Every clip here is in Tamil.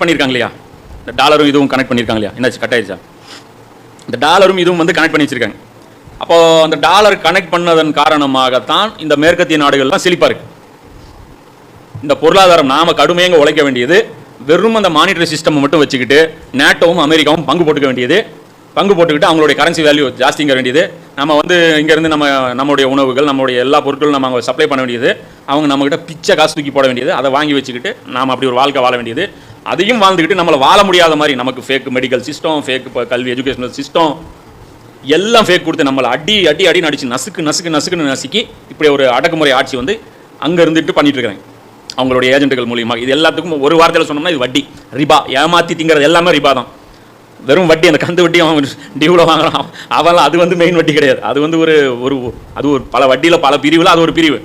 பண்ணியிருக்காங்க இல்லையா இந்த டாலரும் இதுவும் கனெக்ட் பண்ணியிருக்காங்க இல்லையா என்னாச்சு கட் ஆயிடுச்சா? இந்த டாலரும் இதுவும் வந்து கனெக்ட் பண்ணி வச்சிருக்காங்க. அப்போ அந்த டாலர் கனெக்ட் பண்ணதன் காரணமாகத்தான் இந்த மேற்கத்திய நாடுகள்லாம் செழிப்பா இருக்கு. இந்த பொருளாதாரம் நாம கடுமையாக உழைக்க வேண்டியது வெறும் அந்த மானிட்டரி சிஸ்டம் மட்டும் வச்சுக்கிட்டு நேட்டோவும் அமெரிக்காவும் பங்கு போட்டுக்க வேண்டியது பங்கு போட்டுக்கிட்டு அவங்களுடைய கரன்சி வேல்யூ ஜாஸ்திங்க வேண்டியது நம்ம வந்து இங்கேருந்து நம்ம நம்மளுடைய உணவுகள் நம்மளுடைய எல்லா பொருட்களும் நம்ம அங்கே சப்ளை பண்ண வேண்டியது அவங்க நம்மகிட்ட பிச்சை காசு தூக்கி போட வேண்டியது அதை வாங்கி வச்சுக்கிட்டு நாம் அப்படி ஒரு வாழ்க்கை வாழ வேண்டியது அதையும் வாழ்ந்துக்கிட்டு நம்மளை வாழ முடியாத மாதிரி நமக்கு ஃபேக் மெடிக்கல் சிஸ்டம் ஃபேக் கல்வி எஜுகேஷனல் சிஸ்டம் எல்லாம் ஃபேக் கொடுத்து நம்மளை அடி அடி அடி நடிச்சு நசுக்கு நசுக்கு நசுக்குன்னு நசுக்கி இப்படி ஒரு அடக்குமுறை ஆட்சி வந்து அங்கே இருந்துட்டு பண்ணிட்டு இருக்கிறேன். அவங்களுடைய ஏஜென்ட்டுகள் மூலியமாக இது எல்லாத்துக்கும் ஒரு வார்த்தையில் சொன்னோம்னா இது வட்டி. ரிபா. ஏமாத்தி திங்கிறது எல்லாமே ரிபா தான். வெறும் வட்டி அந்த கந்து வட்டி அவன் டியூவில் வாங்கலாம் அவெல்லாம் அது வந்து மெயின் வட்டி கிடையாது. அது வந்து ஒரு ஒரு அது ஒரு பல வட்டியில் பல பிரிவில் அது ஒரு பிரிவு.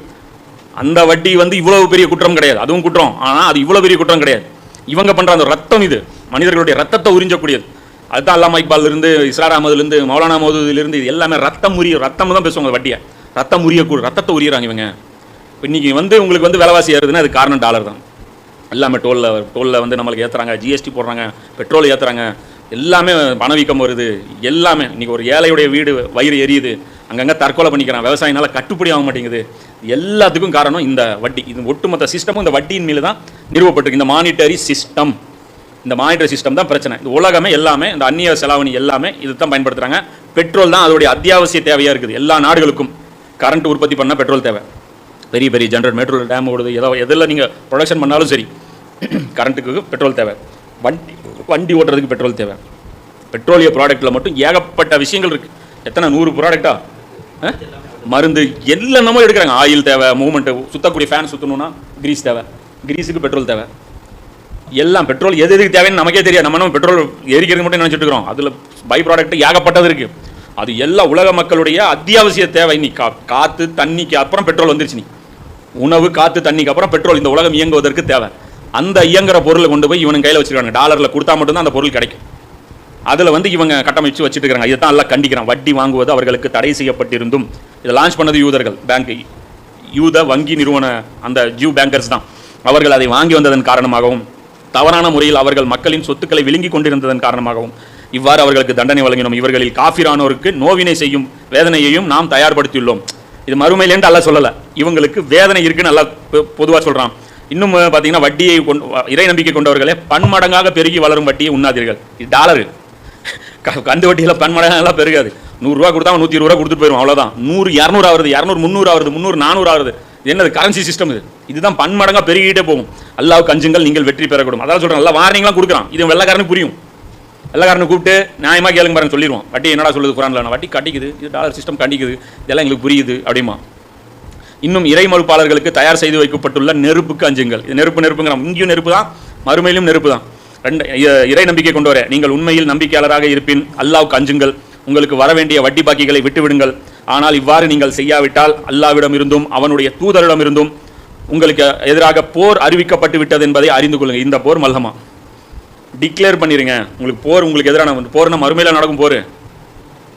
அந்த வட்டி வந்து இவ்வளோ பெரிய குற்றம் கிடையாது. அதுவும் குற்றம். ஆனால் அது இவ்வளோ பெரிய குற்றம் கிடையாது. இவங்க பண்ணுற அந்த ரத்தம் இது மனிதர்களுடைய ரத்தத்தை உறிஞ்சக்கூடியது. அதுதான் அல்லாமா இக்பால் இருந்து இஸ்ரார் அகமதுலேருந்து மௌலானா மோதுலேருந்து இது எல்லாமே ரத்தம் உரிய ரத்தம் தான் பேசுவாங்க வட்டியை. ரத்தம் உரியக்கூட ரத்தத்தை உரியறாங்க இவங்க. இன்றைக்கி வந்து உங்களுக்கு வந்து விலைவாசி ஏறுதுன்னா அது காரணம் டாலர் தான். எல்லாமே டோலில் டோலில் வந்து நம்மளுக்கு ஏற்றுறாங்க ஜிஎஸ்டி போடுறாங்க பெட்ரோல் ஏற்றுறாங்க எல்லாமே பணவீக்கம் வருது. எல்லாமே. இன்றைக்கி ஒரு ஏழையுடைய வீடு வயிறு எரியுது. அங்கங்கே தற்கொலை பண்ணிக்கிறான். விவசாயினால கட்டுப்படி ஆக மாட்டேங்குது. எல்லாத்துக்கும் காரணம் இந்த வட்டி. இது ஒட்டுமொத்த சிஸ்டமும் இந்த வட்டியின் மேலே தான் நிறுவப்பட்டிருக்கு. இந்த மானிட்டரி சிஸ்டம் இந்த மானிட்டரி சிஸ்டம் தான் பிரச்சனை. இந்த உலகமே எல்லாமே இந்த அந்நிய செலாவணி எல்லாமே இது தான் பயன்படுத்துகிறாங்க பெட்ரோல் தான் அதோடைய அத்தியாவசிய தேவையாக இருக்குது. எல்லா நாடுகளுக்கும் கரண்ட் உற்பத்தி பண்ணால் பெட்ரோல் தேவை. பெரிய பெரிய ஜென்ரல் மெட்ரோல் டேம் ஓடுது. ஏதோ எதில் நீங்கள் ப்ரொடக்ஷன் பண்ணாலும் சரி கரண்ட்டுக்கு பெட்ரோல் தேவை. வண்டி வண்டி ஓட்டுறதுக்கு பெட்ரோல் தேவை. பெட்ரோலிய ப்ராடக்ட்டில் மட்டும் ஏகப்பட்ட விஷயங்கள் இருக்குது எத்தனை? நூறு ப்ராடக்டா மருந்து எல்லாமே எடுக்கிறாங்க. ஆயில் தேவை மூமெண்ட்டு சுத்தக்கூடிய ஃபேன் சுற்றணும்னா கிரீஸ் தேவை. கிரீஸுக்கு பெட்ரோல் தேவை. எல்லாம் பெட்ரோல் எது எதுக்கு தேவைன்னு நமக்கே தெரியாது. நம்ம நம்ம பெட்ரோல் எரிக்கிறது மட்டும் நினைச்சிட்டு இருக்கிறோம். அதில் பை ப்ராடக்ட் ஏகப்பட்டது இருக்குது அது எல்லா உலக மக்களுடைய அத்தியாவசிய தேவை. நீ கா காற்று தண்ணிக்கு அப்புறம் பெட்ரோல் வந்துருச்சு நீ. உணவு காற்று தண்ணிக்கு அப்புறம் பெட்ரோல் இந்த உலகம் இயங்குவதற்கு தேவை. அந்த இயங்குற பொருளை கொண்டு போய் இவனுங்க கையில் வச்சிருக்காங்க டாலரில் கொடுத்தா மட்டும்தான் அந்த பொருள் கிடைக்கும். அதில் வந்து இவங்க கட்டமைச்சு வச்சுட்டு இருக்காங்க இதை தான் எல்லாம் கண்டிக்கிறான். வட்டி வாங்குவது அவர்களுக்கு தடை செய்யப்பட்டிருந்தும் இதை லான்ச் பண்ணது யூதர்கள். பேங்க் யூத வங்கி நிறுவன அந்த ஜூ பேங்கர்ஸ் தான். அவர்கள் அதை வாங்கி வந்ததன் காரணமாகவும் தவறான முறையில் அவர்கள் மக்களின் சொத்துக்களை விழுங்கி கொண்டிருந்ததன் காரணமாகவும் இவ்வாறு அவர்களுக்கு தண்டனை வழங்கினோம். இவர்களில் காஃபிரானோருக்கு நோவினை செய்யும் வேதனையையும் நாம் தயார்படுத்தியுள்ளோம். இது மறுமையிலேருந்து அல்ல சொல்லலை. இவங்களுக்கு வேதனை இருக்குன்னு நல்லா பொதுவாக சொல்கிறான் இன்னும் பார்த்தீங்கன்னா வட்டியை கொண்டு இறை நம்பிக்கை கொண்டவர்களே பன்மடங்காக பெருகி வளரும் வட்டியை உண்ணாதீர்கள். இது டாலரு. க- கந்து வட்டியில் பன்மடங்கெல்லாம் பெருகாது. நூறுரூவா கொடுத்தா நூற்றி இருபது ரூபா கொடுத்துட்டு போயிடும் அவ்வளோதான் நூறு இரநூறு ஆகுது இரநூறு முந்நூறு ஆகுது முந்நூறு நானூறு ஆகுது என்னது கரன்சி சிஸ்டம் இது. இதுதான் பன்மடங்காக பெருகிட்டே போகும். அல்லாஹ் கஞ்சுங்கள் நீங்கள் வெற்றி பெறக்கூடும். அதான் சொல்கிறேன் நல்லா வார்னிங்லாம் கொடுக்குறான். இது வெள்ளக்காரனுக்கு புரியும். வெள்ளக்காரனை கூப்பிட்டு நியாயமாக கேளுங்க பாருங்க சொல்லிடுவான். வட்டி என்னடா சொல்லுது குரான்ல? வட்டி கட்டிக்குது இது டாலர் சிஸ்டம் கண்டிக்குது இதெல்லாம் எங்களுக்கு புரியுது அப்படிமா இன்னும் இறை மறுப்பாளர்களுக்கு தயார் செய்து வைக்கப்பட்டுள்ள நெருப்புக்கு அஞ்சுங்கள். இது நெருப்பு நெருப்புங்கிற இங்கேயும் நெருப்பு தான் மறுமையிலும் நெருப்பு தான். ரெண்டு இ- இறை நம்பிக்கை கொண்டு வர நீங்கள் உண்மையில் நம்பிக்கையாளராக இருப்பின் அல்லாவுக்கு அஞ்சுங்கள். உங்களுக்கு வர வேண்டிய வட்டி பாக்கிகளை விட்டுவிடுங்கள். ஆனால் இவ்வாறு நீங்கள் செய்யாவிட்டால் அல்லாவிடம் இருந்தும் அவனுடைய தூதரிடம் இருந்தும் உங்களுக்கு எதிராக போர் அறிவிக்கப்பட்டு விட்டது என்பதை அறிந்து கொள்ளுங்கள். இந்த போர் மல்லமா டிக்ளேர் பண்ணிடுங்க உங்களுக்கு போர் உங்களுக்கு எதிரான போர்னா மறுமையில் நடக்கும் போர்.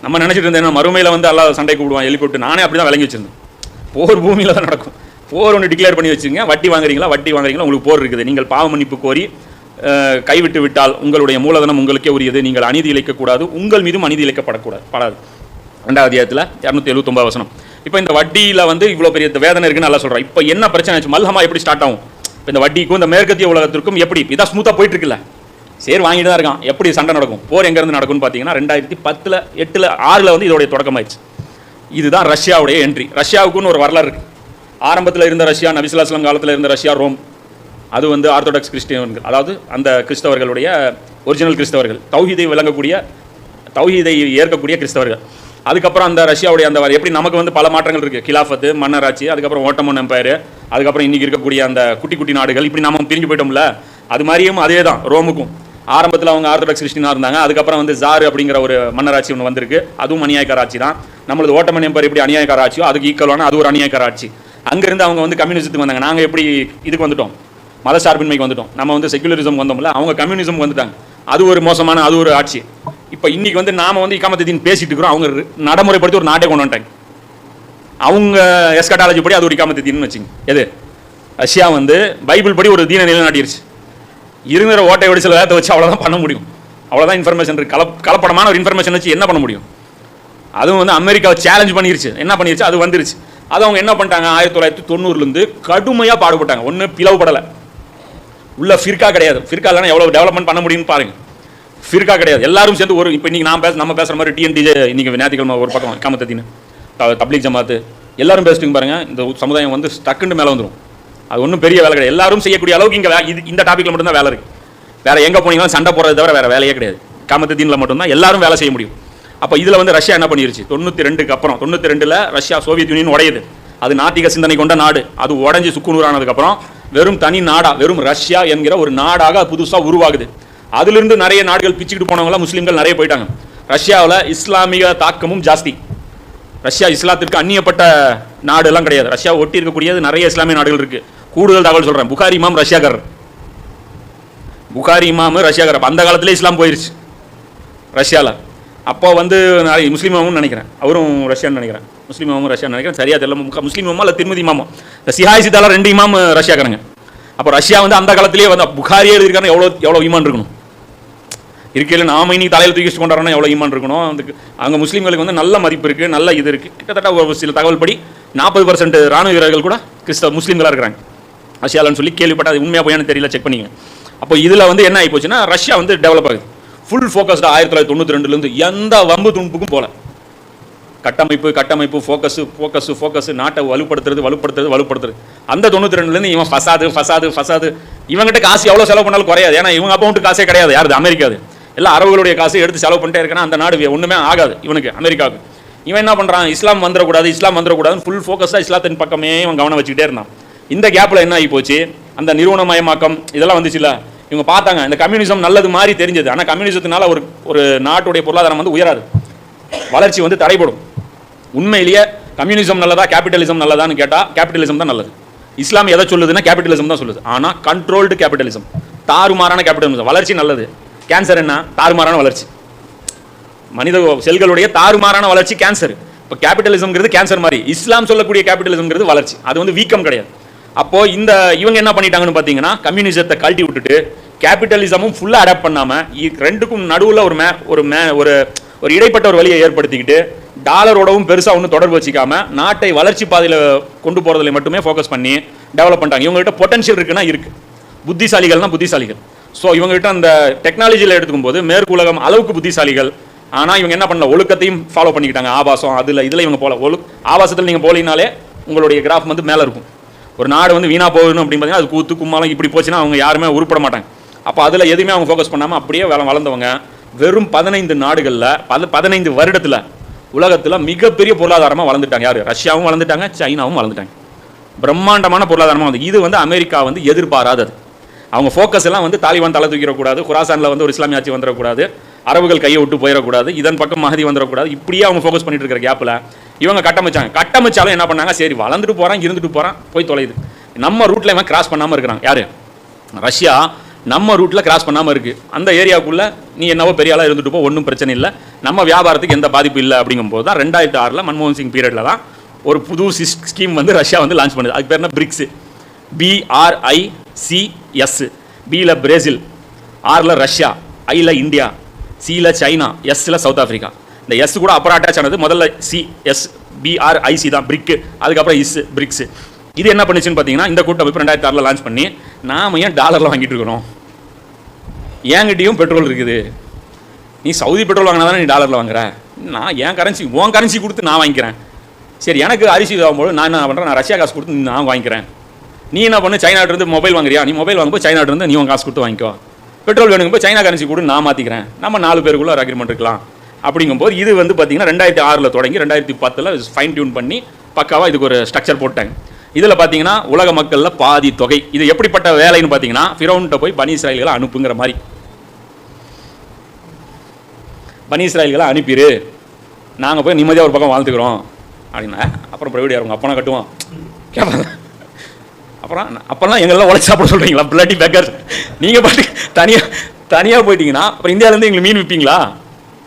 நம்ம நினச்சிட்டு இருந்தேன் மறுமையில் வந்து அல்லாஹ் சண்டை கூப்பிடுவான் விட்டு. நானே அப்படி தான் விளங்கி வச்சிருந்தேன். போர் பூமியில் தான் நடக்கும். போர் ஒன்று டிக்ளேர் பண்ணி வச்சுங்க வட்டி வாங்குறீங்களா? வட்டி வாங்குறீங்களா? உங்களுக்கு போர் இருக்குது. நீங்கள் பாவ மன்னிப்பு கோரி கைவிட்டு விட்டால் உங்களுடைய மூலதனம் உங்களுக்கே உரியது. நீங்கள் அநீதி இழைக்கக்கூடாது உங்கள் மீதும் அநீதி இழைக்கப்படக்கூடாது படாது. ரெண்டாவது அத்தியாயத்தில் இரநூத்தி எழுபத்தொம்பது வசனம். இப்போ இந்த வட்டியில் வந்து இவ்வளோ பெரிய வேதனை இருக்குன்னு நல்லா சொல்கிறேன் இப்போ என்ன பிரச்சனை ஆச்சு? மல்ஹமா எப்படி ஸ்டார்ட் ஆகும்? இப்போ இந்த வட்டிக்கும் இந்த மேற்கத்திய உலகத்திற்கும் எப்படி? இதான் ஸ்மூத்தாக போயிட்டு இருக்குல்ல சரி வாங்கிட்டு தான் இருக்கான். எப்படி சண்டை நடக்கும்? போர் எங்கேருந்து நடக்கும்னு பார்த்தீங்கன்னா ரெண்டாயிரத்தி பத்தில் எட்டில் ஆறில் வந்து இதோடைய தொடக்கமாயிடுச்சு. இதுதான் ரஷ்யாவுடைய என்ட்ரி ரஷ்யாவுக்குன்னு ஒரு வரலாறு இருக்குது ஆரம்பத்தில் இருந்த ரஷ்யா நபிசுல்லாஸ்லாம் காலத்தில் இருந்த ரஷ்யா ரோம். அது வந்து ஆர்த்தடாக்ஸ் கிறிஸ்டியன்கள் அதாவது அந்த கிறிஸ்தவர்களுடைய ஒரிஜினல் கிறிஸ்தவர்கள். தௌஹீதை விளங்கக்கூடிய தௌஹீதை ஏற்கக்கூடிய கிறிஸ்தவர்கள். அதுக்கப்புறம் அந்த ரஷ்யாவுடைய அந்த வர- எப்படி நமக்கு வந்து பல மாற்றங்கள் இருக்குது கிலாஃபத்து மன்னராட்சி அதுக்கப்புறம் ஓட்டமன் எம்பையர் அதுக்கப்புறம் இன்றைக்கி இருக்கக்கூடிய அந்த குட்டி குட்டி நாடுகள் இப்படி நம்ம பிரிஞ்சு போயிட்டோம்ல அது மாதிரியும் அதே தான் ரோமுக்கும். ஆரம்பத்தில் அவங்க ஆர்த்தடாக்ஸ் கிறிஸ்டினாக இருந்தாங்க. அதுக்கப்புறம் வந்து ஜார் அப்படிங்கிற ஒரு மன்னராட்சி ஒன்று வந்திருக்கு. அதுவும் அநியாயக்கார ஆட்சி தான். நம்மளது ஓட்டமன் எம்பர் எப்படி அநியாயக்கார ஆட்சியோ அதுக்கு ஈக்குவலான அது ஒரு அநியாயக்கார ஆட்சி. அங்கேருந்து அவங்க வந்து கம்யூனிசத்துக்கு வந்தாங்க. நாங்கள் எப்படி இதுக்கு வந்துட்டோம்? மதசார்பின்மைக்கு வந்துட்டோம். நம்ம வந்து செகுலரிசம் வந்தோம்ல அவங்க கம்யூனிசம் வந்துட்டாங்க. அது ஒரு மோசமான அது ஒரு ஆட்சி. இப்போ இன்னைக்கு வந்து நாம வந்து இக்காமத்தின் பேசிட்டு இருக்கிறோம். அவங்க நடைமுறைப்படுத்தி ஒரு நாட்டை கொண்டு வந்துட்டாங்க. அவங்க எஸ்கட்டாலஜி படி அது ஒரு இக்காமத்தின்னு வச்சுங்க. எது? ரஷ்யா வந்து பைபிள் படி ஒரு தீன நிலைநாட்டிருச்சு. இருக்கிற ஓட்டை ஒடிச்சல் வேகத்தை வச்சு அவ்வளோதான் பண்ண முடியும். அவ்வளோதான் இன்ஃபர்மேஷன் இருக்கு. கலப் கலப்படமான ஒரு இன்ஃபர்மேஷன் வச்சு என்ன பண்ண முடியும்? அதுவும் வந்து அமெரிக்காவை சேலஞ்ச் பண்ணிருச்சு. என்ன பண்ணிருச்சு? அது வந்துருச்சு. அது அவங்க என்ன பண்ணிட்டாங்க? ஆயிரத்தி தொள்ளாயிரத்தி தொண்ணூறுலேருந்து கடுமையாக பாடுபட்டாங்க. ஒன்று பிளவுபடலை உள்ள ஃபிர்கா கிடையாது. ஃபிர்கா இல்லைனா எவ்வளோ டெவலப்மெண்ட் பண்ண முடியும்னு பாருங்கள் ஃபிர்கா கிடையாது. எல்லாரும் சேர்ந்து ஒரு இப்போ இன்றைக்கி நான் பேச நம்ம பேசுகிற மாதிரி டிஎன்டிஜே இன்றைக்கி ஞாயிற்றுக்கிழமை ஒரு பக்கம் காமத்தத்தின்னு தப்லீக் ஜமாத்து. எல்லாரும் பேசிட்டு பாருங்கள் இந்த சமுதாயம் வந்து டக்குன்னு மேலே வந்துடும் அது ஒன்றும் பெரிய வேலை கிடையாது. எல்லாரும் செய்யக்கூடிய அளவுக்கு இங்கே இது இந்த டாப்பிக்கில் மட்டும்தான் வேலை இருக்குது வேறு எங்கே போனீங்களும் சண்டை போடுறது தவிர வேறு வேலையே கிடையாது. காமத்தீனில் மட்டும்தான் எல்லாரும் வேலை செய்ய முடியும். அப்போ இதில் வந்து ரஷ்யா என்ன பண்ணிருச்சு? தொண்ணூற்றி ரெண்டுக்கு அப்புறம் தொண்ணூற்றி ரெண்டில் ரஷ்யா சோவியத் யூனியன் உடையுது. அது நாத்திக சிந்தனை கொண்ட நாடு. அது உடஞ்சி சுக்குநூறானதுக்கப்புறம் வெறும் தனி நாடா வெறும் ரஷ்யா என்கிற ஒரு நாடாக புதுசாக உருவாகுது. அதிலிருந்து நிறைய நாடுகள் பிச்சுக்கிட்டு போனவங்களாம் முஸ்லீம்கள் நிறைய போயிட்டாங்க. ரஷ்யாவில் இஸ்லாமிக தாக்கமும் ஜாஸ்தி. ரஷ்யா இஸ்லாத்திற்கு அந்நியப்பட்ட நாடுலாம் கிடையாது. ரஷ்யா ஒட்டி இருக்கக்கூடியது நிறைய இஸ்லாமிய நாடுகள் இருக்குது கூடுதல் தகவல் சொல்றேன். புகாரி இமாம் ரஷ்யாக்காரர் புகாரி இமாம் ரஷ்யாக்காரர் அந்த காலத்திலே இஸ்லாம் போயிருச்சு. ரஷ்யாவில் அப்போ வந்து நிறைய முஸ்லீம் நினைக்கிறேன். அவரும் ரஷ்யான்னு நினைக்கிறேன். முஸ்லீம் இமாமும் ரஷ்யான்னு நினைக்கிறேன். சரியா தெரியல. முஸ்லீம் மாமா இல்லை திருமதி மாமா இந்த சிஹாய் சிதாலா ரெண்டு இமாம் ரஷ்யாக்காரங்க. அப்போ ரஷ்யா வந்து அந்த காலத்திலேயே வந்து புகாரியே எழுதியிருக்காங்க எவ்வளோ எவ்வளோ ஈமான் இருக்கணும்? இருக்கையில் நாம இன்னைக்கு தலையில் தூக்கி கொண்டாடுறோம்னா எவ்வளோ ஈமான் இருக்கணும்? அதுக்கு அங்கே முஸ்லீம்களுக்கு வந்து நல்ல மதிப்பு இருக்குது நல்ல இது இருக்குது கிட்டத்தட்ட ஒரு சில தகவல் படி நாற்பது பர்சன்ட் ராணுவ வீரர்கள் கூட கிறிஸ்தவ முஸ்லீம்களாக இருக்கிறாங்க. ரஷ்யாவில்னு சொல்லி கேள்விப்பட்ட அது உண்மையாக போயான்னு தெரியல செக் பண்ணிங்க அப்போ இதில் வந்து என்ன ஆகி போச்சுன்னா ரஷ்யா வந்து டெவலப் ஆகுது. ஃபுல் ஃபோக்கஸ்டாக ஆயிரத்தி தொள்ளாயிரத்தி தொண்ணூற்றி ரெண்டுலேருந்து எந்த வம்பு துணுப்புக்கும் போகல கட்டமைப்பு கட்டமைப்பு ஃபோக்கஸ் ஃபோக்கஸ் ஃபோக்கஸ் நாட்டை வலுப்படுத்துறது வலுப்படுத்துறது வலுப்படுத்துறது. அந்த தொண்ணூற்றி ரெண்டுலேருந்து இவன் ஃபசாது ஃபசாது ஃபசாது. இவங்ககிட்ட காசு எவ்வளோ செலவு பண்ணாலும் குறையாது. ஏன்னா இவங்க அக்கௌண்ட் காசே கிடையாது. யாருது? அமெரிக்காது எல்லாம் அரபுகளுடைய காசு எடுத்து செலவு பண்ணிட்டே இருக்கனா? அந்த நாடு ஒன்றுமே ஆகாது இவனுக்கு அமெரிக்காவுக்கு. இவன் என்ன பண்ணுறான் இஸ்லாம் வந்துடக்கூடாது இஸ்லாம் வந்துடக்கூடாதுன்னு ஃபுல் ஃபோக்கஸாக இஸ்லாத்தின் பக்கமே இவன் கவனம் வச்சுக்கிட்டே இருந்தான். இந்த கேப்பில் என்ன ஆகி போச்சு அந்த நிறுவனமயமாக்கம் இதெல்லாம் வந்துச்சுல்ல? இவங்க பார்த்தாங்க இந்த கம்யூனிசம் நல்லது மாதிரி தெரிஞ்சது. ஆனால் கம்யூனிசத்தினால ஒரு ஒரு நாட்டுடைய பொருளாதாரம் வந்து உயராது. வளர்ச்சி வந்து தடைபடும். உண்மையிலேயே கம்யூனிசம் நல்லதா கேபிட்டலிசம் நல்லதான்னு கேட்டால் கேபிட்டலிசம் தான் நல்லது. இஸ்லாம் எதை சொல்லுதுன்னா கேபிட்டலிசம் தான் சொல்லுது. ஆனால் கண்ட்ரோல்டு கேபிட்டலிசம் தாறுமாறான கேபிட்டலிசம் வளர்ச்சி நல்லது. கேன்சர் என்ன? தாறுமாறான வளர்ச்சி. மனித செல்களுடைய தாறுமாறான வளர்ச்சி கேன்சர் இப்போ கேபிட்டலிசம்ங்கிறது கேன்சர் மாதிரி. இஸ்லாம் சொல்லக்கூடிய கேபிட்டலிசம்ங்கிறது வளர்ச்சி. அது வந்து வீக்கம் கிடையாது. அப்போ இந்த இவங்க என்ன பண்ணிட்டாங்கன்னு பார்த்தீங்கன்னா கம்யூனிசத்தை கழட்டி விட்டுட்டு கேபிட்டலிசமும் ஃபுல்லாக அடாப்ட் பண்ணாம ரெண்டுக்கும் நடுவில் ஒரு மே ஒரு மே ஒரு ஒரு இடைப்பட்ட ஒரு வழியை ஏற்படுத்திக்கிட்டு டாலரோடவும் பெருசாக ஒன்றும் தொடர்பு வச்சுக்காம நாட்டை வளர்ச்சி பாதையில் கொண்டு போகிறதுல மட்டுமே ஃபோக்கஸ் பண்ணி டெவலப் பண்ணிட்டாங்க. இவங்ககிட்ட பொட்டன்ஷியல் இருக்குன்னா இருக்குது புத்திசாலிகள்னா புத்திசாலிகள். ஸோ இவங்ககிட்ட அந்த டெக்னாலஜியில் எடுத்துக்கும் போது மேற்கு உலகம் அளவுக்கு புத்திசாலிகள். ஆனால் இவங்க என்ன பண்ணல ஒழுக்கத்தையும் ஃபாலோ பண்ணிக்கிட்டாங்க. ஆபாசம் அதில் இதில் இவங்க போகல ஒழு ஆபாசத்தில் நீங்கள் போலினாலே உங்களுடைய கிராஃப் வந்து மேலே இருக்கும். ஒரு நாடு வந்து வீணாக போகணும் அப்படின்னு பார்த்தீங்கன்னா அது கூத்து கும்மாலம் இப்படி போச்சுன்னா அவங்க யாருமே உருப்பட மாட்டாங்க. அப்போ அதில் எதுவுமே அவங்க ஃபோக்கஸ் பண்ணாமல் அப்படியே வள வளர்ந்தவங்க வெறும் பதினைந்து நாடுகளில் பத பதினைந்து வருடத்தில் உலகத்தில் மிகப்பெரிய பொருளாதாரமாக வளர்ந்துட்டாங்க. யார்? ரஷ்யாவும் வளர்ந்துட்டாங்க சைனாவும் வளர்ந்துட்டாங்க. பிரம்மாண்டமான பொருளாதாரமாக வந்து இது வந்து அமெரிக்கா வந்து எதிர்பாராதது. அவங்க ஃபோக்கஸ் எல்லாம் வந்து தாலிபான் தலை தூக்கிடக்கூடாது குராசானில் வந்து ஒரு இஸ்லாமிய ஆட்சி வந்துடக்கூடாது அரபுகள் கையை விட்டு போயிடக்கூடாது இதன் பக்கம் மகதி வந்துடக்கூடாது இப்படியே அவங்க ஃபோக்கஸ் பண்ணிட்டு இருக்கிற கேப்பில் இவங்க கட்டமைச்சாங்க. கட்டமைச்சாலும் என்ன பண்ணாங்க? சரி வளர்ந்துட்டு போகிறான் இருந்துட்டு போகிறான் போய் தொலையுது. நம்ம ரூட்டில் இவன் கிராஸ் பண்ணாமல் இருக்கிறாங்க யார்? ரஷ்யா. நம்ம ரூட்டில் கிராஸ் பண்ணாமல் இருக்குது அந்த ஏரியாவுக்குள்ளே நீ என்னவோ பெரிய ஆளாக இருந்துட்டு போ ஒன்றும் பிரச்சனை இல்லை. நம்ம வியாபாரத்துக்கு எந்த பாதிப்பு இல்லை அப்படிங்கும்போது தான் ரெண்டாயிரத்து ஆறில் மன்மோகன் சிங் பீரியடில் தான் ஒரு புது ஸ்கீம் வந்து ரஷ்யா வந்து லான்ச் பண்ணுது. அதுக்கு பேர் என்ன? BRICS B R I C S பியில் பிரேசில் ஆரில் ரஷ்யா ஐயில் இந்தியா சியில் சைனா எஸ்ஸில் சவுத் ஆஃப்ரிக்கா இந்த எஸ் கூட அப்புறம் அட்டாச் ஆனது. முதல்ல சி எஸ் பிஆர்ஐசி தான் பிரிக்கு அதுக்கப்புறம் இஸ் பிரிக்ஸ் இது என்ன பண்ணுச்சுன்னு பார்த்தீங்கன்னா இந்த கூட்டமைப்பு ரெண்டாயிரத்தி ஆறில் லான்ச் பண்ணி நாம ஏன் டாலரில் வாங்கிட்டு இருக்கணும்? என்கிட்டையும் பெட்ரோல் இருக்குது. நீ சவுதி பெட்ரோல் வாங்கினா தானே நீ டாலரில் வாங்குற? நான் என் கரன்சி உன் கரன்சி கொடுத்து நான் வாங்கிக்கிறேன். சரி எனக்கு அரிசி ஆகும்போது நான் என்ன பண்ணுறேன் நான் ரஷ்யா காசு கொடுத்து நான் வாங்கிக்கிறேன். நீ என்ன பண்ணு? சைனாட்டிருந்து மொபைல் வாங்குறியா? நீ மொபைல் வாங்கும்போது சைனாட்டிருந்து நீ உன் காசு கொடுத்து வாங்கிக்கோ. பெட்ரோல் வேணுங்கும்போது சைனா கரன்சி கூட நான் மாற்றிக்கிறேன் நம்ம நாலு பேருக்குள்ள ஒரு அக்ரிமெண்ட் இருக்கலாம். அப்படிங்கும்போது இது வந்து பார்த்தீங்கன்னா ரெண்டாயிரத்தி ஆறில் தொடங்கி ரெண்டாயிரத்தி பத்தில் ஃபைன் டியூன் பண்ணி பக்காவாக இதுக்கு ஒரு ஸ்ட்ரக்சர் போட்டாங்க. இதில் பார்த்தீங்கன்னா உலக மக்களில் பாதி தொகை. இது எப்படிப்பட்ட வேலைன்னு பார்த்தீங்கன்னா ஃபிரௌன்ட்ட போய் பனி இஸ்ராயல்களை அனுப்புங்கிற மாதிரி. பனி இஸ்ராயல்களை அனுப்பிடு நாங்கள் போய் நிம்மதியாக ஒரு பக்கம் வாழ்ந்துக்கிறோம். அப்படின்னா அப்புறம் பிரவிடி அவங்க அப்பனா கட்டுவோம் கேட்பாங்க அப்புறம் அப்போல்லாம் எங்கெல்லாம் உழைச்சி சாப்பிட சொல்கிறீங்களா பிளட்டி பேக்கர் நீங்கள் பாட்டு தனியாக தனியாக போயிட்டீங்கன்னா அப்புறம் இந்தியாவிலேருந்து எங்களுக்கு மீன் விற்பீங்களா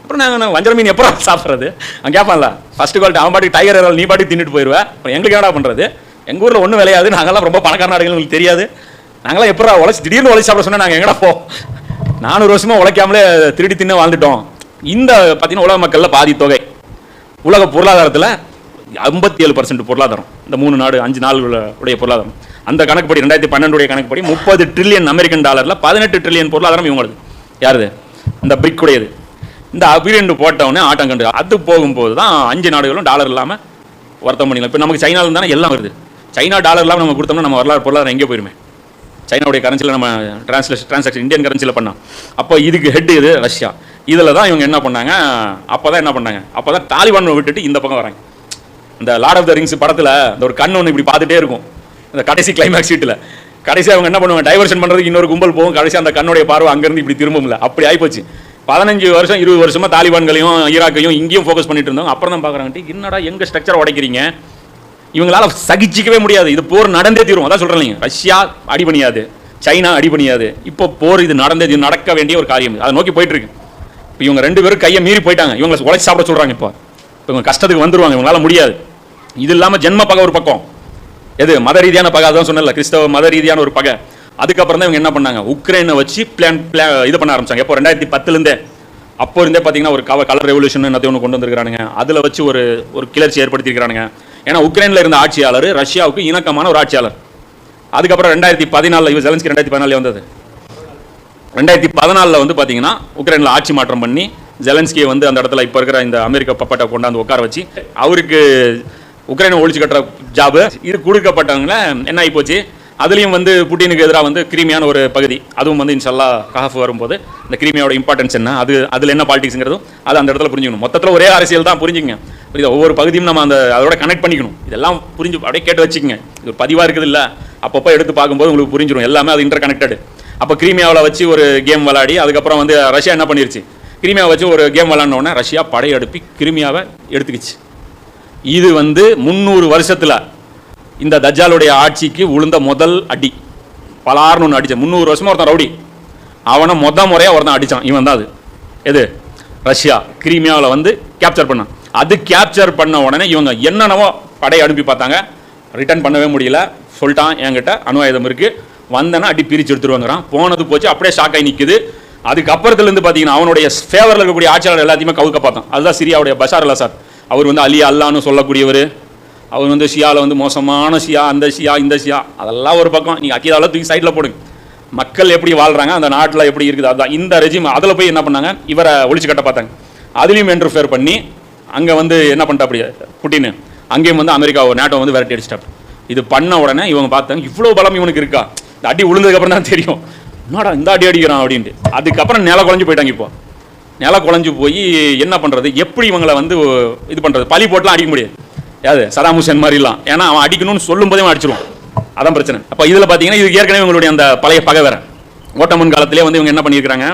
அப்புறம் நாங்கள் வஞ்சர மீன் எப்போ சாப்பிட்றது? அவன் கேட்பான்ல ஃபஸ்ட்டு குவாலிட்டி அவன் பாட்டுக்கு டைகர் இறால் நீ பாட்டுக்கு தின்னுட்டு போயிடுவேன் அப்புறம் எங்களுக்கு என்னடா பண்ணுறது எங்கள் ஊரில் ஒன்றும் விளையாது நாங்கள்லாம் ரொம்ப பணக்கார நாடுகள் உங்களுக்கு தெரியாது. நாங்களாம் எப்படா உழைச்சி திடீர்னு உழைச்சி சாப்பிட சொன்னால் நாங்கள் எங்கடா போ? நானூறு வருஷமாக உழைக்காமலே திருடி தின்னு வாழ்ந்துட்டோம். இந்த பார்த்தீங்கன்னா உலக மக்களில் பாதி தொகை. உலக பொருளாதாரத்தில் ஐம்பத்தி ஏழு பர்சன்ட் பொருளாதாரம். இந்த மூணு நாடு அஞ்சு நாள் உடைய பொருளாதாரம். அந்த கணக்குப்படி ரெண்டாயிரத்தி பன்னெண்டுடைய கணக்குப்படி முப்பது ட்ரில்லியன் அமெரிக்கன் டாலரில் பதினெட்டு ட்ரில்லியன் பொருளாதாரம் இவங்களது. யாருது? இந்த பிரிக் உடையது இந்த அபிரெண்டு போட்டவொடனே ஆட்டம் கண்டு. அது போகும்போது தான் அஞ்சு நாடுகளும் டாலர் இல்லாமல் வர்த்தகம் பண்ணிக்கலாம். இப்போ நமக்கு சைனாவில் தானே எல்லாம் வருது. சைனா டாலர் இல்லாமல் நம்ம கொடுத்தோம்னா நம்ம வரலாறு பொருளாதாரம் எங்கே போயிருமே. சைனாவுடைய கரன்சியில் நம்ம டிரான்ஸ்லேஷன் டிரான்சாக்ஷன் இந்தியன் கரன்சியில் பண்ணோம். அப்போ இதுக்கு ஹெட் இது ரஷ்யா. இதில் தான் இவங்க என்ன பண்ணாங்க? அப்போ தான் என்ன பண்ணாங்க? அப்போ தான் தாலிபான் விட்டுட்டு இந்த பக்கம் வராங்க. இந்த லார்ட் ஆஃப் த ரிங்ஸ் படத்தில் இந்த ஒரு கண் ஒன்று இப்படி பார்த்துட்டே இருக்கும். இந்த கடைசி கிளைமேக்ஸ் சீட்டில் கடைசியாக அவங்க என்ன பண்ணுவாங்க? டைவர்ஷன் பண்ணுறதுக்கு இன்னொரு கும்பல் போகும். கடைசியாக அந்த கண்ணுடைய பார்வை அங்கேருந்து இப்படி திரும்பும்ல. அப்படி ஆயிப்போச்சு. பதினஞ்சு வருஷம் இருபது வருஷமா தாலிபான்களையும் ஈராக்கையும் இங்கேயும் ஃபோக்கஸ் பண்ணிட்டு இருந்தோம் அப்புறம் தான் பார்க்குறாங்க என்னடா எங்கள் ஸ்ட்ரக்சர் உடைக்கிறீங்க? இவங்களால சகிச்சிக்கவே முடியாது. இது போர் நடந்தே தீரும். அதான் சொல்கிறேன் ரஷ்யா ரஷ்யா அடிபணியாது சைனா அடி பண்ணியாது இப்போ போர் இது நடந்தே இது நடக்க வேண்டிய ஒரு காரியம். அதை நோக்கி போயிட்டு இருக்கு. இப்போ இவங்க ரெண்டு பேரும் கையை மீறி போயிட்டாங்க. இவங்களை உழைச்சி சாப்பிட சொல்கிறாங்க இப்போ. இப்போ இவங்க கஷ்டத்துக்கு வந்துருவாங்க. இவங்களால முடியாது. இது இல்லாமல் ஜென்ம பகை ஒரு பக்கம். எது? மத ரீதியான பகை அதான் சொன்னல கிறிஸ்தவ மத ரீதியான ஒரு பகை. அதுக்கப்புறம் தான் இவங்க என்ன பண்ணாங்க? உக்ரைனை வச்சு பிளான் பிளான் இது பண்ண ஆரம்பிச்சாங்க. எப்போ? ரெண்டாயிரத்தி பத்துலேருந்தே அப்போ இருந்தே பார்த்தீங்கன்னா ஒரு கவ கலர் ரெவல்யூஷன் என்னத்தையும் ஒன்று கொண்டு வந்திருக்கானுங்க அதில் வச்சு ஒரு ஒரு கிளர்ச்சி ஏற்படுத்தியிருக்கிறானுங்க. ஏன்னா உக்ரைனில் இருந்த ஆட்சியாளர் ரஷ்யாவுக்கு இணக்கமான ஒரு ஆட்சியாளர். அதுக்கப்புறம் ரெண்டாயிரத்தி பதினாலில் இவர் ஜெலன்ஸ்கி ரெண்டாயிரத்தி பதினாலே வந்தது. ரெண்டாயிரத்தி பதினாலில் வந்து பார்த்தீங்கன்னா உக்ரைனில் ஆட்சி மாற்றம் பண்ணி ஜெலன்ஸ்கியை வந்து அந்த இடத்துல இப்போ இருக்கிற இந்த அமெரிக்க பப்பாட்டை கொண்டாந்து உட்கார வச்சு அவருக்கு உக்ரைனை ஒழிச்சு கட்டுற ஜாபு இது கொடுக்கப்பட்டவங்கள என்ன ஆகி போச்சு? அதுலேயும் வந்து புட்டினுக்கு எதிராக வந்து கிரிமியான ஒரு பகுதி. அதுவும் வந்து இன்ஷல்லா கஹாஃப் வரும்போது இந்த கிரிமியாவோட இம்பார்ட்டன்ஸ் என்ன அது அதில் என்ன பாலிட்டிக்ஸுங்கிறதும் அது அந்த இடத்துல புரிஞ்சுக்கணும். மொத்தத்தில் ஒரே அரசியல் தான் புரிஞ்சுங்க புரியுது? ஒவ்வொரு பகுதியும் நம்ம அந்த அதோட கனெக்ட் பண்ணிக்கணும். இதெல்லாம் புரிஞ்சு அப்படியே கேட்டு வச்சுக்கங்க. இது ஒரு பதிவாக இருக்குது இல்லை. அப்பப்போ எடுத்து பார்க்கும்போது உங்களுக்கு புரிஞ்சிடும் எல்லாமே அது இன்டர் கனெக்டடு அப்போ கிரீமியாவில் வச்சு ஒரு கேம் விளாடி அதுக்கப்புறம் வந்து ரஷ்யா என்ன பண்ணிருச்சு? கிரீமியாவை வச்சு ஒரு கேம் விளாண்டோடனே ரஷ்யா படையெடுப்பி கிரிமியாவை எடுத்துக்கிச்சு. இது வந்து முந்நூறு வருஷத்தில் இந்த தஜ்ஜாலுடைய ஆட்சிக்கு உளுந்த முதல் அடி. பலாறுன்னு ஒன்று அடிச்சான். முந்நூறு வருஷமாக ஒருத்தன் ரவுடி. அவனை மொத முறையாக ஒருத்தன் அடிச்சான். இவன் தான் அது. எது? ரஷ்யா. கிரீமியாவில் வந்து கேப்சர் பண்ணான். அது கேப்சர் பண்ண உடனே இவங்க என்னென்னவோ படை அனுப்பி பார்த்தாங்க. ரிட்டர்ன் பண்ணவே முடியல. சொல்லிட்டான் என்கிட்ட. அணு ஆயுதம் இருக்குது வந்தேன்னா அடி பிரிச்சு எடுத்துருவாங்கிறான். போனது போச்சு அப்படியே ஷாக் நிற்குது அதுக்கப்புறத்துலேருந்து பார்த்தீங்கன்னா அவனுடைய ஃபேவரில் இருக்கக்கூடிய ஆட்சியாளர் எல்லாத்தையுமே கவுக்க பார்த்தான். அதுதான் சிரியாவுடைய பஷார் அல் அசாத். அவர் வந்து அலி அல்லான்னு சொல்லக்கூடியவர். அவர் வந்து ஷியாவில் வந்து மோசமான ஷியா அந்த ஷியா இந்த ஷியா. அதெல்லாம் ஒரு பக்கம். நீங்கள் அக்கீதாவில் தூக்கி சைடில் போடுங்க. மக்கள் எப்படி வாழ்கிறாங்க அந்த நாட்டில் எப்படி இருக்குது அதுதான். இந்த ரெஜிம் அதில் போய் என்ன பண்ணாங்க? இவரை ஒழிச்சு கட்ட பார்த்தாங்க. அதுலேயும் இன்டர்ஃபேர் பண்ணி அங்கே வந்து என்ன பண்ணிட்டா அப்படியே புட்டின்னு. அங்கேயும் வந்து அமெரிக்கா நேட்டோ வந்து விரட்டி அடிச்சிட்டாப்பு இது பண்ண உடனே இவங்க பார்த்தாங்க இவ்வளோ பலம் இவனுக்கு இருக்கா? இந்த அடி விழுந்ததுக்கப்புறம் தான் தெரியும். என்னடா இந்த அடி அடிக்கிறான் அப்படின்ட்டு. அதுக்கப்புறம் நில குழஞ்சு போயிட்டாங்க இப்போ. நில குழஞ்சு போய் என்ன பண்ணுறது எப்படி இவங்களை வந்து இது பண்ணுறது பழி போட்டுலாம் அடிக்க முடியாது. யாது சதாம் ஹுசேன் மாதிரிலாம். ஏன்னா அவன் அடிக்கணும்னு சொல்லும் போதே அவன் அடிச்சிருவான். அதான் பிரச்சனை. அப்போ இதில் பார்த்தீங்கன்னா இது ஏற்கனவே இவங்களுடைய அந்த பழைய பகை வேற. ஓட்டமன் காலத்திலே வந்து இவங்க என்ன பண்ணியிருக்கிறாங்க?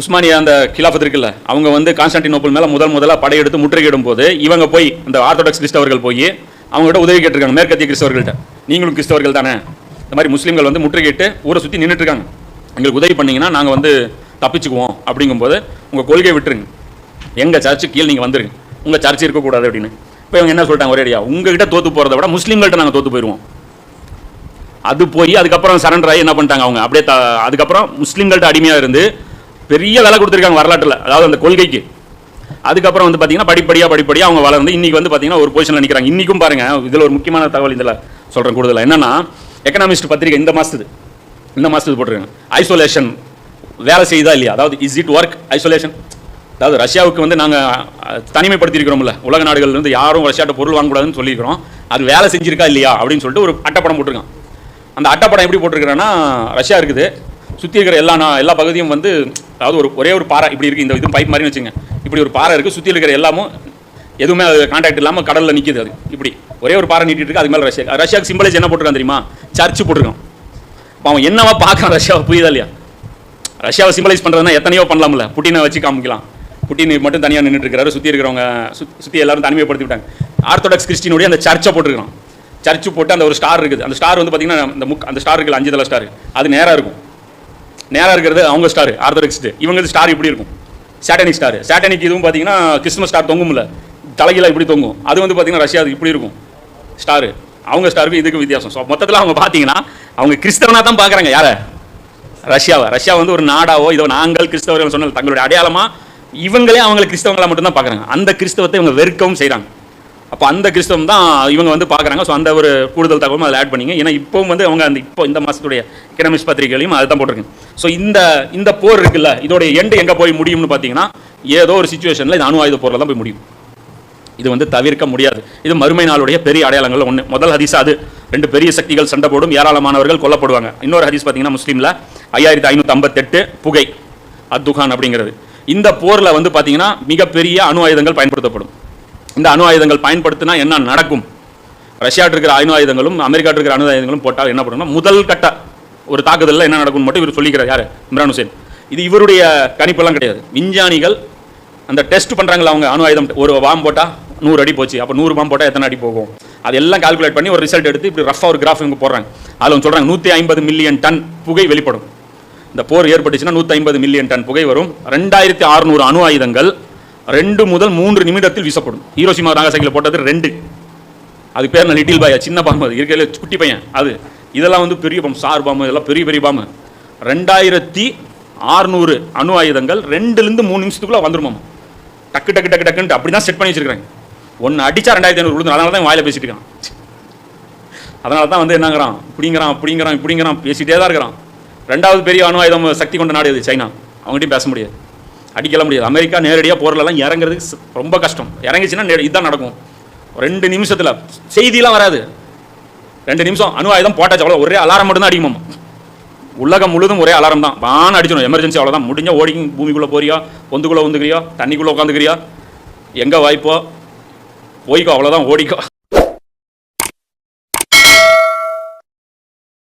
உஸ்மானியா அந்த கிலாஃபத் இருக்குல்ல அவங்க வந்து கான்ஸ்டான்டினோப்பிள் மேலே முதல் முதலாக படையெடுத்து முற்றுகையிடும் போது இவங்க போய் அந்த ஆர்த்தடாக்ஸ் கிறிஸ்தவர்கள் போய் அவங்ககிட்ட உதவி கேட்டிருக்காங்க மேற்கத்திய கிறிஸ்தவர்கள்ட்ட. நீங்களும் கிறிஸ்தவர்கள் தானே? இந்த மாதிரி முஸ்லீம்கள் வந்து முற்றுகையிட்டு ஊரை சுற்றி நின்றுட்டுருக்காங்க எங்களுக்கு உதவி பண்ணிங்கன்னா நாங்கள் வந்து தப்பிச்சுக்குவோம். அப்படிங்கும்போது உங்கள் கொள்கையை விட்டுருங்க. எங்கள் சர்ச்சு கீழே நீங்கள் வந்துருங்க. உங்கள் சர்ச்சு இருக்கக்கூடாது அப்படின்னு. இப்போ இவங்க என்ன சொல்லிட்டாங்க? ஒரேடியா உங்ககிட்ட தோத்து போகிறத விட முஸ்லீம்கள்ட்ட நாங்கள் தோத்து போயிடுவோம் அது போய் அதுக்கப்புறம் சரண்டர் ஆகி என்ன பண்ணிட்டாங்க அவங்க? அப்படியே த அதுக்கப்புறம் முஸ்லீம்கள்ட்ட அடிமையாக இருந்து பெரிய வேலை கொடுத்துருக்காங்க வரலாற்றில் அதாவது அந்த கொள்கைக்கு. அதுக்கப்புறம் வந்து பார்த்தீங்கன்னா படிப்படியாக படிப்படியாக அவங்க வளர்ந்து இன்னைக்கு வந்து பார்த்தீங்கன்னா ஒரு பொசிஷனில் நிற்கிறாங்க இன்றைக்கும் பாருங்க இதில் ஒரு முக்கியமான தகவல் இதில் சொல்கிறேன் கூடுதலாக என்னன்னா எக்கனாமிஸ்ட் பத்திரிகை இந்த மாதத்துது இந்த மாதத்துக்கு போட்டிருக்காங்க. ஐசோலேஷன் வேலை செய்யுதா இல்லையா? அதாவது இஸ் இட் ஒர்க் ஐசோலேஷன் அதாவது ரஷ்யாவுக்கு வந்து நாங்கள் தனிமைப்படுத்தியிருக்கிறோம்ல. உலக நாடுகள்லேருந்து யாரும் ரஷ்யாட்ட பொருள் வாங்கக்கூடாதுன்னு சொல்லியிருக்கிறோம். அது வேலை செஞ்சிருக்கா இல்லையா அப்படின்னு சொல்லிட்டு ஒரு அட்டப்படம் போட்டிருக்கான். அந்த அட்டப்படம் எப்படி போட்டிருக்கிறேன்னா ரஷ்யா இருக்குது. சுற்றி இருக்கிற எல்லா நான் எல்லா பகுதியும் வந்து அதாவது ஒரு ஒரே ஒரு பாறை இப்படி இருக்குது இந்த இது பைப் மாதிரி வச்சுங்க. இப்படி ஒரு பாறை இருக்குது சுற்றி இருக்கிற எல்லாமும் எதுவுமே அது கான்டாக்ட் இல்லாமல் கடலில் நிற்கிது அது. இப்படி ஒரே ஒரு பாறை நீட்டிட்டு இருக்கு. அது மேலே ரஷ்யா. ரஷ்யாவுக்கு சிம்பிளைஸ் என்ன போட்டிருக்கான் தெரியுமா? சர்ச்சு போட்டிருக்கான். இப்போ அவன் என்னவா பார்க்கான் ரஷ்யாவை? புரியுதா இல்லையா? ரஷ்யாவை சிம்பிளைஸ் பண்ணுறதுனா எத்தனையோ பண்ணலாம்ல. புட்டினை வச்சு காமிக்கலாம். புட்டின் மட்டும் தனியாக நின்றுட்டு இருக்காரு. சுற்றி இருக்கிறவங்க சுற்றி எல்லாரும் தனிமைப்படுத்தி விட்டாங்க ஆர்த்தோடாக்ஸ் கிறிஸ்டினுடைய அந்த சர்ச்சை போட்டிருக்கான் சர்ச்சு போட்டு அந்த ஒரு ஸ்டார் இருக்குது. அந்த ஸ்டார் வந்து பார்த்தீங்கன்னா அந்த முக் அந்த ஸ்டார் இருக்குது அஞ்சு தலை ஸ்டார். அது நேராக இருக்கும். நேராக இருக்கிறது அவங்க ஸ்டார் ஆர்த்தோடாக்ஸ் இவங்க ஸ்டார் இப்படி இருக்கும். Satanic star. சேட்டனிக் இதுவும் பார்த்தீங்கன்னா கிறிஸ்மஸ் ஸ்டார் தொங்கும்ல. தலைகீழாக இப்படி தொங்கும். அது வந்து பார்த்தீங்கன்னா ரஷ்யா இப்படி இருக்கும். ஸ்டாரு. அவங்க ஸ்டாருக்கு இதுக்கு வித்தியாசம். ஸோ மொத்தத்தில் அவங்க பார்த்தீங்கன்னா அவங்க கிறிஸ்தவனாக தான் பார்க்குறாங்க யாரை? ரஷ்யாவை. ரஷ்யா வந்து ஒரு நாடாவோ இதோ நாங்கள் கிறிஸ்தவர்கள் சொன்னது தங்களுடைய அடையாளமாக இவங்களே அவங்களை கிறிஸ்தவங்களாக மட்டும்தான் பார்க்குறாங்க. அந்த கிறிஸ்தவத்தை இவங்க வெறுக்கவும் செய்கிறாங்க அப்போ அந்த கிறிஸ்தவம் தான் இவங்க வந்து பார்க்குறாங்க. ஸோ அந்த ஒரு கூடுதல் தகவலும் அதில் ஆட் பண்ணிங்க. ஏன்னா இப்போவும் வந்து அவங்க அந்த இப்போ இந்த மாதத்துடைய எக்கனாமிக்ஸ் பத்திரிகைகளையும் அதை தான் போட்டிருக்கேன் ஸோ இந்த இந்த போர் இருக்குல்ல இதோடைய எண்டு எங்கே போய் முடியும்னு பார்த்தீங்கன்னா ஏதோ ஒரு சுச்சுவேஷனில் இந்த அணு ஆயுத போரில் தான் போய் முடியும். இது வந்து தவிர்க்க முடியாது. இது மறுமை நாளுடைய பெரிய அடையாளங்கள் ஒன்று முதல் ஹதீஸ் அது. ரெண்டு பெரிய சக்திகள் சண்டை போடும் ஏராளமானவர்கள் கொல்லப்படுவாங்க. இன்னொரு ஹதீஸ் பார்த்தீங்கன்னா முஸ்லீமில் ஐயாயிரத்தி ஐநூற்றி ஐம்பத்தெட்டு புகை. அத்துகான் அப்படிங்கிறது. இந்த போரில் வந்து பார்த்தீங்கன்னா மிகப்பெரிய அணு ஆயுதங்கள் பயன்படுத்தப்படும். இந்த அணு ஆயுதங்கள் பயன்படுத்தினா என்ன நடக்கும்? ரஷ்யாட்டு இருக்கிற அணு ஆயுதங்களும் அமெரிக்காட்டு இருக்கிற அணு ஆயுதங்களும் போட்டால் என்ன பண்ணும்னா முதல் கட்ட ஒரு தாக்குதலில் என்ன நடக்கும்னு மட்டும் இவர் சொல்லிக்கிறார். யார்? இம்ரான் ஹுசேன். இது இவருடைய கணிப்பெல்லாம் கிடையாது. விஞ்ஞானிகள் அந்த டெஸ்ட் பண்ணுறாங்களா அவங்க அணு ஆயுதம். ஒரு பாம் போட்டால் நூறு அடி போச்சு. அப்போ நூறு பாம் போட்டால் எத்தனை அடி போகும்? அதெல்லாம் கால்குலேட் பண்ணி ஒரு ரிசல்ட் எடுத்து இப்படி ரஃபாக ஒரு கிராஃப் இவங்க போடுறாங்க. அதில் சொல்கிறாங்க நூற்றி ஐம்பது மில்லியன் டன் புகை வெளிப்படும். இந்த போர் ஏற்பட்டுச்சுன்னா நூற்றி ஐம்பது மில்லியன் டன் புகை வரும். ரெண்டாயிரத்தி அறுநூறு அணு ஆயுதங்கள் ரெண்டு முதல் மூன்று நிமிடத்தில் வீசப்படும். ஹீரோசிமா நாகசாகியில் போட்டது ரெண்டு. அது பேர் நான் லிட்டில் பாயா சின்ன பாம்பு அது. இருக்கிற குட்டி பையன் அது. இதெல்லாம் வந்து பெரிய பாம்பு சார் பாம்பு இதெல்லாம் பெரிய பெரிய பாம்பு. ரெண்டாயிரத்தி ஆறுநூறு அணு ஆயுதங்கள் ரெண்டுலேருந்து மூணு நிமிஷத்துக்குள்ள வந்துருமாம். டக்கு டக்கு டக்கு டக்குன்ட்டு அப்படி தான் செட் பண்ணி வச்சிருக்காங்க ஒன்று அடித்தா ரெண்டாயிரத்தி ஐநூறு விழுந்து அதனால தான் வாயில பேசிட்டு இருக்கான். அதனால தான் வந்து என்னங்கிறான் இப்படிங்கிறான் அப்படிங்கிறான் இப்படிங்கிறான் பேசிட்டே தான் இருக்கிறான். ரெண்டாவது பெரிய அணு ஆயுதம் சக்தி கொண்ட நாடு இது சைனா. அவங்ககிட்டயும் பேச முடியாது. அடிக்கலாம் முடியாது. அமெரிக்கா நேரடியாக போர்லலாம் இறங்குறதுக்கு ரொம்ப கஷ்டம். இறங்கிச்சுன்னா நே- இதுதான் நடக்கும். ரெண்டு நிமிஷத்தில் செய்திலாம் வராது. ரெண்டு நிமிஷம் அணு ஆயுதம் போட்டாச்சு அவ்வளோ ஒரே அலாரம் மட்டும்தான் அடிக்கும் அடிக்குமாம். உலகம் முழுதும் ஒரே அலாரம் தான். வான அடிச்சிடும். எமர்ஜென்சி அவ்வளோதான் முடிஞ்ச ஓடி பூமிக்குள்ளே போறியா? பொந்துக்குள்ளே வந்துக்கிறியா தண்ணிக்குள்ளே உட்காந்துக்கிறியா? எங்கே வாய்ப்போ? போய்க்கோ அவ்வளோதான் ஓடிக்கோ.